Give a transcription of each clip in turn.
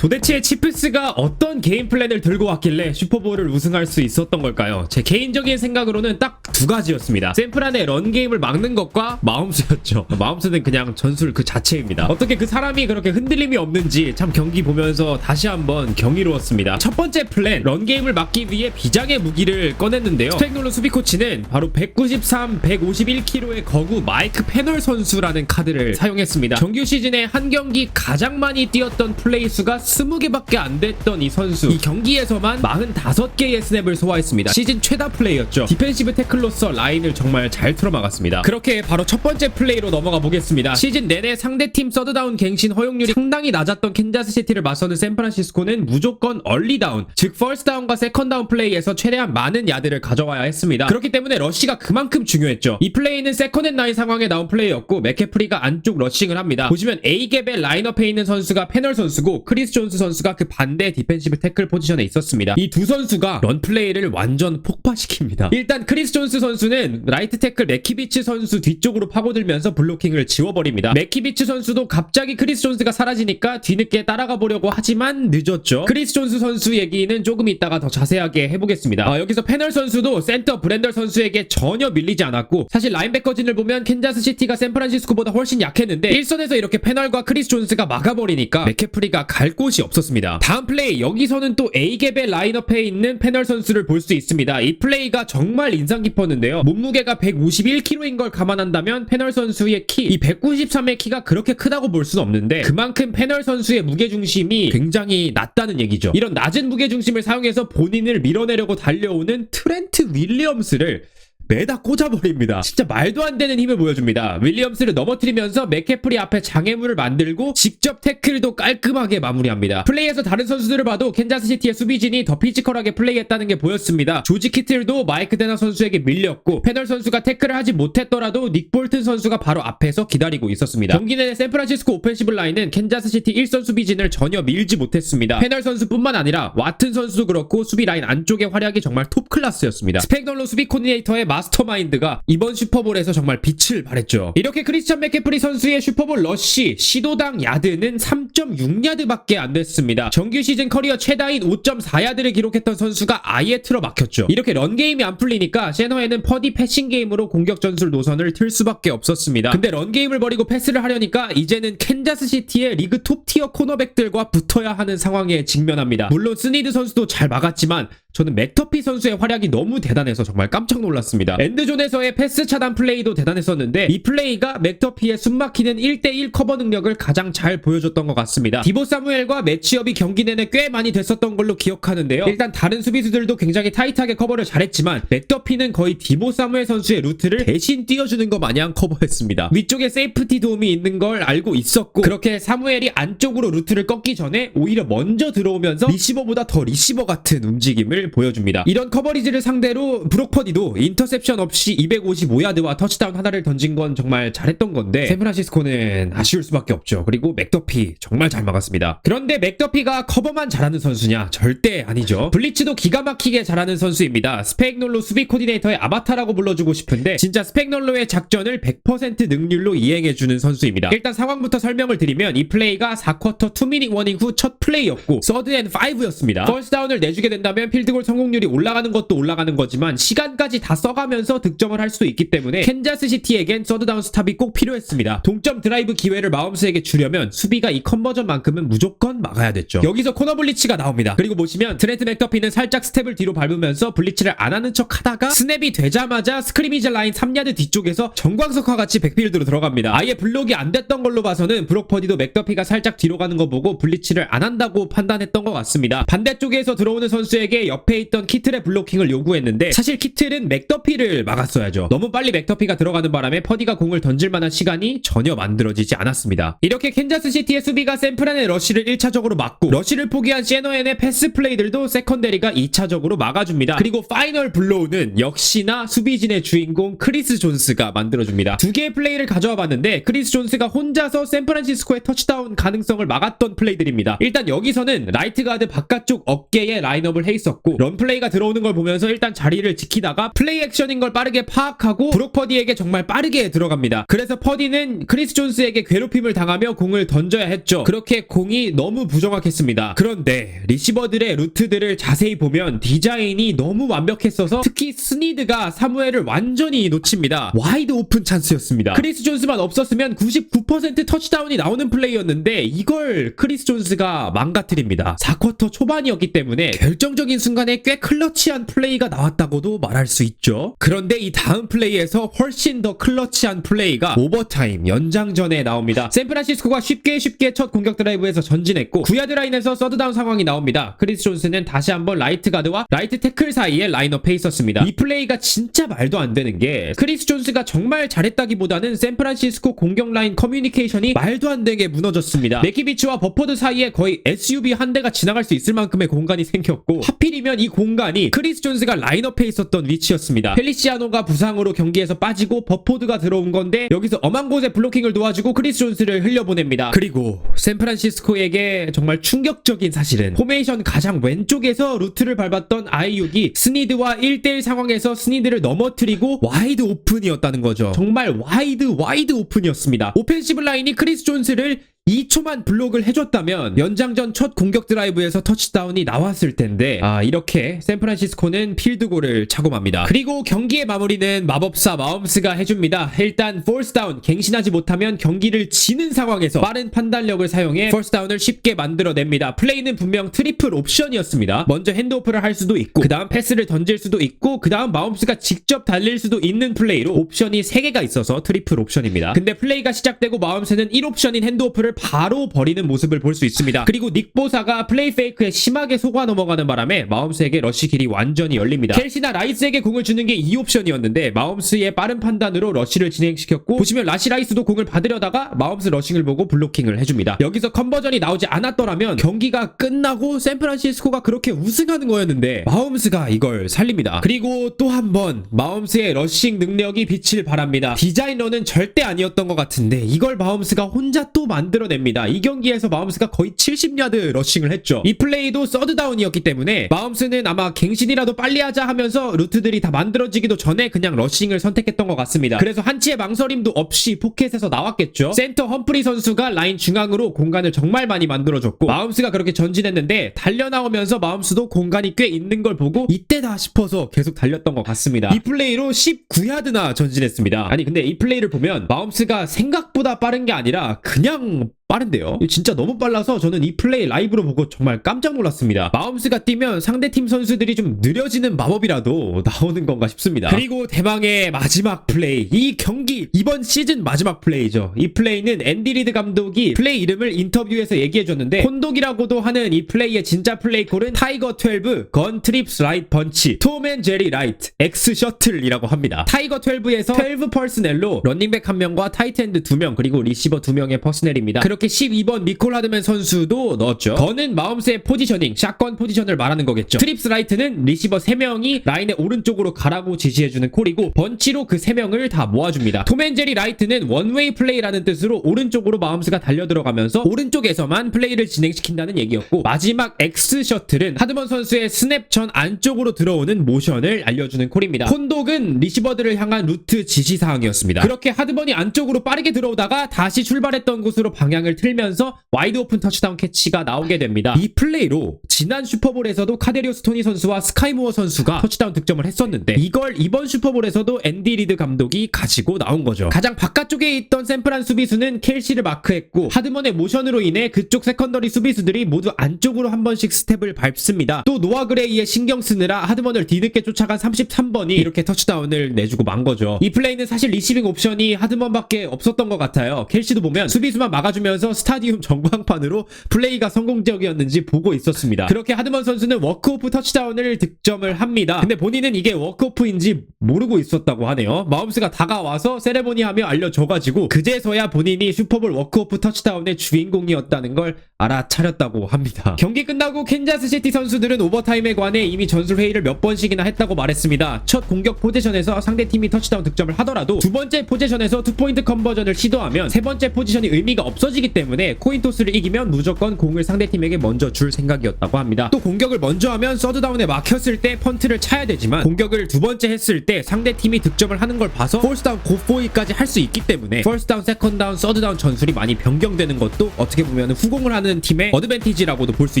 도대체 치프스가 어떤 게임 플랜을 들고 왔길래 슈퍼볼을 우승할 수 있었던 걸까요? 제 개인적인 생각으로는 딱 두 가지였습니다. 샘플안의 런 게임을 막는 것과 마음수였죠. 마음수는 그냥 전술 그 자체입니다. 어떻게 그 사람이 그렇게 흔들림이 없는지 참 경기 보면서 다시 한번 경이로웠습니다. 첫 번째 플랜, 런 게임을 막기 위해 비장의 무기를 꺼냈는데요. 스펙놀로 수비 코치는 바로 193, 151kg의 거구 마이크 패널 선수라는 카드를 사용했습니다. 정규 시즌에 한 경기 가장 많이 뛰었던 플레이 수가 20개밖에 안 됐던 이 선수. 이 경기에서만 45개의 스냅을 소화했습니다. 시즌 최다 플레이였죠. 디펜시브 태클로서 라인을 정말 잘 틀어막았습니다. 그렇게 바로 첫 번째 플레이로 넘어가 보겠습니다. 시즌 내내 상대팀 서드다운 갱신 허용률이 상당히 낮았던 캔자스시티를 맞서는 샌프란시스코는 무조건 얼리다운, 즉 퍼스트다운과 세컨다운 플레이에서 최대한 많은 야드를 가져와야 했습니다. 그렇기 때문에 러쉬가 그만큼 중요했죠. 이 플레이는 세컨앤나인 상황에 나온 플레이였고 맥캐프리가 안쪽 러싱을 합니다. 보시면 A갭의 라인업에 있는 선수가 패널 선수고 크리스 존스 선수가 그 반대 디펜시브 태클 포지션에 있었습니다. 이 두 선수가 런 플레이를 완전 폭파시킵니다. 일단 크리스 존스 선수는 라이트 태클 맥키비치 선수 뒤쪽으로 파고들면서 블로킹을 지워버립니다. 맥키비치 선수도 갑자기 크리스 존스가 사라지니까 뒤늦게 따라가 보려고 하지만 늦었죠. 크리스 존스 선수 얘기는 조금 이따가 더 자세하게 해보겠습니다. 아, 여기서 패널 선수도 센터 브랜더 선수에게 전혀 밀리지 않았고 사실 라인백커진을 보면 캔자스 시티가 샌프란시스코보다 훨씬 약했는데 1선에서 이렇게 패널과 크리스 존스가 막아버리니까 맥캐프리가 갈 곳이 없었습니다. 다음 플레이 여기서는 또 A갭의 라인업에 있는 패널 선수를 볼 수 있습니다. 이 플레이가 정말 인상 깊었는데요. 몸무게가 151kg인 걸 감안한다면 패널 선수의 키, 이 193의 키가 그렇게 크다고 볼 수는 없는데 그만큼 패널 선수의 무게중심이 굉장히 낮다는 얘기죠. 이런 낮은 무게중심을 사용해서 본인을 밀어내려고 달려오는 트렌트 윌리엄스를 매다 꽂아버립니다. 진짜 말도 안 되는 힘을 보여줍니다. 윌리엄스를 넘어뜨리면서 맥캐프리 앞에 장애물을 만들고 직접 태클도 깔끔하게 마무리합니다. 플레이에서 다른 선수들을 봐도 캔자스시티의 수비진이 더 피지컬하게 플레이했다는 게 보였습니다. 조지 키틀도 마이크 데나 선수에게 밀렸고 패널 선수가 태클을 하지 못했더라도 닉 볼튼 선수가 바로 앞에서 기다리고 있었습니다. 경기 내내 샌프란시스코 오펜시브 라인은 캔자스시티 1선 수비진을 전혀 밀지 못했습니다. 패널 선수뿐만 아니라 와튼 선수도 그렇고 수비 라인 안쪽의 활약이 정말 톱 클래스였습니다. 스펙널로 수비 코디네이터의 마 스터마인드가 이번 슈퍼볼에서 정말 빛을 발했죠. 이렇게 크리스찬 맥캐프리 선수의 슈퍼볼 러쉬 시도당 야드는 3.6야드밖에 안 됐습니다. 정규 시즌 커리어 최다인 5.4야드를 기록했던 선수가 아예 틀어막혔죠. 이렇게 런 게임이 안 풀리니까 셰너에는 퍼디 패싱 게임으로 공격 전술 노선을 틀 수밖에 없었습니다. 근데 런 게임을 버리고 패스를 하려니까 이제는 캔자스 시티의 리그 톱 티어 코너백들과 붙어야 하는 상황에 직면합니다. 물론 스니드 선수도 잘 막았지만 저는 맥터피 선수의 활약이 너무 대단해서 정말 깜짝 놀랐습니다. 엔드존에서의 패스 차단 플레이도 대단했었는데 이 플레이가 맥터피의 숨막히는 1대1 커버 능력을 가장 잘 보여줬던 것 같습니다. 디보 사무엘과 매치업이 경기 내내 꽤 많이 됐었던 걸로 기억하는데요. 일단 다른 수비수들도 굉장히 타이트하게 커버를 잘했지만 맥터피는 거의 디보 사무엘 선수의 루트를 대신 띄워주는 것 마냥 커버했습니다. 위쪽에 세이프티 도움이 있는 걸 알고 있었고 그렇게 사무엘이 안쪽으로 루트를 꺾기 전에 오히려 먼저 들어오면서 리시버보다 더 리시버 같은 움직임을 보여줍니다. 이런 커버리지를 상대로 브록퍼디도 인터셉션 없이 255야드와 터치다운 하나를 던진 건 정말 잘했던 건데 샌프란시스코는 아쉬울 수밖에 없죠. 그리고 맥더피 정말 잘 막았습니다. 그런데 맥더피가 커버만 잘하는 선수냐? 절대 아니죠. 블리츠도 기가 막히게 잘하는 선수입니다. 스펙놀로 수비 코디네이터의 아바타라고 불러주고 싶은데 진짜 스펙놀로의 작전을 100% 능률로 이행해주는 선수입니다. 일단 상황부터 설명을 드리면 이 플레이가 4쿼터 2미닛 워닝 후 첫 플레이였고 서드 앤 5였습니다. 퍼스트 다운을 내주게 된다면 필드 골 성공률이 올라가는 것도 올라가는 거지만 시간까지 다 써가면서 득점을 할 수도 있기 때문에 캔자스 시티에겐 서드다운 스탑이 꼭 필요했습니다. 동점 드라이브 기회를 마음스에게 주려면 수비가 이 컨버전만큼은 무조건 막아야 됐죠. 여기서 코너 블리치가 나옵니다. 그리고 보시면 트렌트 맥더피는 살짝 스텝을 뒤로 밟으면서 블리치를 안 하는 척 하다가 스냅이 되자마자 스크리미즈 라인 3야드 뒤쪽에서 정광석화 같이 백필드로 들어갑니다. 아예 블록이 안 됐던 걸로 봐서는 브록퍼디도 맥더피가 살짝 뒤로 가는 거 보고 블리치를 안 한다고 판단했던 것 같습니다. 반대쪽에서 들어오는 선수에게 옆에 있던 키틀의 블로킹을 요구했는데 사실 키틀은 맥더피를 막았어야죠. 너무 빨리 맥더피가 들어가는 바람에 퍼디가 공을 던질 만한 시간이 전혀 만들어지지 않았습니다. 이렇게 캔자스 시티의 수비가 샌프란의 러쉬를 1차적으로 막고 러쉬를 포기한 시에너엔의 패스 플레이들도 세컨데리가 2차적으로 막아줍니다. 그리고 파이널 블로우는 역시나 수비진의 주인공 크리스 존스가 만들어줍니다. 두 개의 플레이를 가져와 봤는데 크리스 존스가 혼자서 샌프란시스코의 터치다운 가능성을 막았던 플레이들입니다. 일단 여기서는 라이트 가드 바깥쪽 어깨에 라인업을 해 있었고 있었고 런플레이가 들어오는 걸 보면서 일단 자리를 지키다가 플레이 액션인 걸 빠르게 파악하고 브록 퍼디에게 정말 빠르게 들어갑니다. 그래서 퍼디는 크리스 존스에게 괴롭힘을 당하며 공을 던져야 했죠. 그렇게 공이 너무 부정확했습니다. 그런데 리시버들의 루트들을 자세히 보면 디자인이 너무 완벽했어서 특히 스니드가 사무엘을 완전히 놓칩니다. 와이드 오픈 찬스였습니다. 크리스 존스만 없었으면 99% 터치다운이 나오는 플레이였는데 이걸 크리스 존스가 망가뜨립니다. 4쿼터 초반이었기 때문에 결정적인 순간 에 꽤 클러치한 플레이가 나왔다고도 말할 수 있죠. 그런데 이 다음 플레이에서 훨씬 더 클러치한 플레이가 오버타임 연장전에 나옵니다. 샌프란시스코가 쉽게 쉽게 첫 공격 드라이브에서 전진했고 구야드 라인에서 서드다운 상황이 나옵니다. 크리스 존스는 다시 한번 라이트 가드와 라이트 태클 사이에 라인업에 있었습니다. 이 플레이가 진짜 말도 안 되는 게 크리스 존스가 정말 잘했다기보다는 샌프란시스코 공격 라인 커뮤니케이션이 말도 안 되게 무너졌습니다. 네키비치와 버퍼드 사이에 거의 SUV 한 대가 지나갈 수 있을 만큼의 공간이 생겼고 하필이면 이 공간이 크리스 존스가 라인업에 있었던 위치였습니다. 펠리시아노가 부상으로 경기에서 빠지고 버포드가 들어온 건데 여기서 엄한 곳에 블로킹을 도와주고 크리스 존스를 흘려보냅니다. 그리고 샌프란시스코에게 정말 충격적인 사실은 포메이션 가장 왼쪽에서 루트를 밟았던 아이육이 스니드와 1대1 상황에서 스니드를 넘어뜨리고 와이드 오픈이었다는 거죠. 정말 와이드 와이드 오픈이었습니다. 오펜시브 라인이 크리스 존스를 2초만 블록을 해줬다면 연장전 첫 공격 드라이브에서 터치다운이 나왔을 텐데 아 이렇게 샌프란시스코는 필드골을 차고 맙니다. 그리고 경기의 마무리는 마법사 마움스가 해줍니다. 일단 포스다운 갱신하지 못하면 경기를 지는 상황에서 빠른 판단력을 사용해 포스다운을 쉽게 만들어냅니다. 플레이는 분명 트리플 옵션이었습니다. 먼저 핸드오프를 할 수도 있고 그 다음 패스를 던질 수도 있고 그 다음 마움스가 직접 달릴 수도 있는 플레이로 옵션이 3개가 있어서 트리플 옵션입니다. 근데 플레이가 시작되고 마움스는 1옵션인 핸드오프를 바로 버리는 모습을 볼 수 있습니다. 그리고 닉보사가 플레이 페이크에 심하게 속아 넘어가는 바람에 마움스에게 러쉬 길이 완전히 열립니다. 켈시나 라이스에게 공을 주는 게 2옵션이었는데 마움스의 빠른 판단으로 러쉬를 진행시켰고 보시면 라시 라이스도 공을 받으려다가 마움스 러싱을 보고 블로킹을 해줍니다. 여기서 컨버전이 나오지 않았더라면 경기가 끝나고 샌프란시스코가 그렇게 우승하는 거였는데 마움스가 이걸 살립니다. 그리고 또 한 번 마움스의 러싱 능력이 빛을 발합니다. 디자이너는 절대 아니었던 것 같은데 이걸 마움스가 혼자 또 만들어 냅니다. 이 경기에서 마움스가 거의 70야드 러싱을 했죠. 이 플레이도 서드다운이었기 때문에 마움스는 아마 갱신이라도 빨리 하자 하면서 루트들이 다 만들어지기도 전에 그냥 러싱을 선택했던 것 같습니다. 그래서 한치의 망설임도 없이 포켓에서 나왔겠죠. 센터 험프리 선수가 라인 중앙으로 공간을 정말 많이 만들어줬고 마움스가 그렇게 전진했는데 달려나오면서 마움스도 공간이 꽤 있는 걸 보고 이때다 싶어서 계속 달렸던 것 같습니다. 이 플레이로 19야드나 전진했습니다. 아니 근데 이 플레이를 보면 마움스가 생각보다 빠른 게 아니라 그냥 빠른데요? 진짜 너무 빨라서 저는 이 플레이 라이브로 보고 정말 깜짝 놀랐습니다. 마움스가 뛰면 상대팀 선수들이 좀 느려지는 마법이라도 나오는 건가 싶습니다. 그리고 대망의 마지막 플레이. 이 경기 이번 시즌 마지막 플레이죠. 이 플레이는 앤디 리드 감독이 플레이 이름을 인터뷰에서 얘기해 줬는데 혼독이라고도 하는 이 플레이의 진짜 플레이 콜은 타이거 12, 건 트립스 라이트 펀치, 톰앤 제리 라이트, 엑스 셔틀이라고 합니다. 타이거 12에서 12 퍼스넬로 런닝백 한 명과 타이트엔드 두 명 그리고 리시버 두 명의 퍼스넬입니다. 그렇게 12번 니콜 하드맨 선수도 넣었죠. 건은 마움스의 포지셔닝, 샷건 포지션을 말하는 거겠죠. 트립스 라이트는 리시버 3명이 라인의 오른쪽으로 가라고 지시해주는 콜이고 번치로 그 3명을 다 모아줍니다. 톰앤제리 라이트는 원웨이 플레이라는 뜻으로 오른쪽으로 마움스가 달려 들어가면서 오른쪽에서만 플레이를 진행시킨다는 얘기였고 마지막 X 셔틀은 하드먼 선수의 스냅 전 안쪽으로 들어오는 모션을 알려주는 콜입니다. 콘독은 리시버들을 향한 루트 지시사항이었습니다. 그렇게 하드먼이 안쪽으로 빠르게 들어오다가 다시 출발했던 곳으로 방향을 틀면서 와이드 오픈 터치다운 캐치가 나오게 됩니다. 이 플레이로 지난 슈퍼볼에서도 카데리오 스 토니 선수와 스카이모어 선수가 터치다운 득점을 했었는데 이걸 이번 슈퍼볼에서도 앤디 리드 감독이 가지고 나온 거죠. 가장 바깥쪽에 있던 샌프란 수비수는 켈시를 마크했고 하드먼의 모션으로 인해 그쪽 세컨더리 수비수들이 모두 안쪽으로 한 번씩 스텝을 밟습니다. 또 노아 그레이의 신경 쓰느라 하드먼을 뒤늦게 쫓아간 33번이 이렇게 터치다운을 내주고 만 거죠. 이 플레이는 사실 리시빙 옵션이 하드먼밖에 없었던 것 같아요. 켈시도 보면 수비수만 막아주면서 스타디움 전광판으로 플레이가 성공적이었는지 보고 있었습니다. 그렇게 하드먼 선수는 워크오프 터치다운을 득점을 합니다. 근데 본인은 이게 워크오프인지 모르고 있었다고 하네요. 마움스가 다가와서 세레모니 하며 알려줘가지고 그제서야 본인이 슈퍼볼 워크오프 터치다운의 주인공이었다는 걸 알아차렸다고 합니다. 경기 끝나고 캔자스시티 선수들은 오버타임에 관해 이미 전술 회의를 몇 번씩이나 했다고 말했습니다. 첫 공격 포지션에서 상대팀이 터치다운 득점을 하더라도 두 번째 포지션에서 투포인트 컨버전을 시도하면 세 번째 포지션이 의미가 없어지기 때문에 코인 토스를 이기면 무조건 공을 상대팀에게 먼저 줄 생각이었다고 합니다. 또 공격을 먼저 하면 서드다운에 막혔을 때 펀트를 차야 되지만 공격을 두 번째 했을 때 상대팀이 득점을 하는 걸 봐서 폴스다운 고포이까지 할 수 있기 때문에 펄스다운, 세컨다운, 서드다운 전술이 많이 변경되는 것도 어떻게 보면 후공을 하는 팀의 어드밴티지라고도 볼 수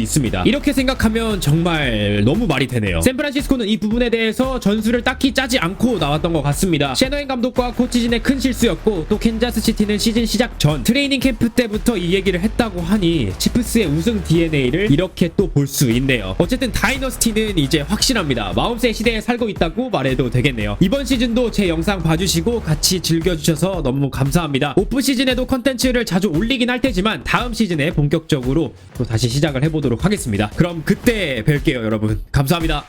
있습니다. 이렇게 생각하면 정말 너무 말이 되네요. 샌프란시스코는 이 부분에 대해서 전술을 딱히 짜지 않고 나왔던 것 같습니다. 셰너인 감독과 코치진의 큰 실수였고 또 캔자스 시티는 시즌 시작 전 트레이닝 캠프 때부터 이 얘기를 했다고 하니 치프스의 우승 DNA를 이렇게 또 볼 수 있네요. 어쨌든 다이너스티는 이제 확실합니다. 마음새 시대에 살고 있다고 말해도 되겠네요. 이번 시즌도 제 영상 봐주시고 같이 즐겨주셔서 너무 감사합니다. 오프 시즌에도 컨텐츠를 자주 올리긴 할 테지만 다음 시즌에 본격적으로 또 다시 시작을 해보도록 하겠습니다. 그럼 그때 뵐게요, 여러분. 감사합니다.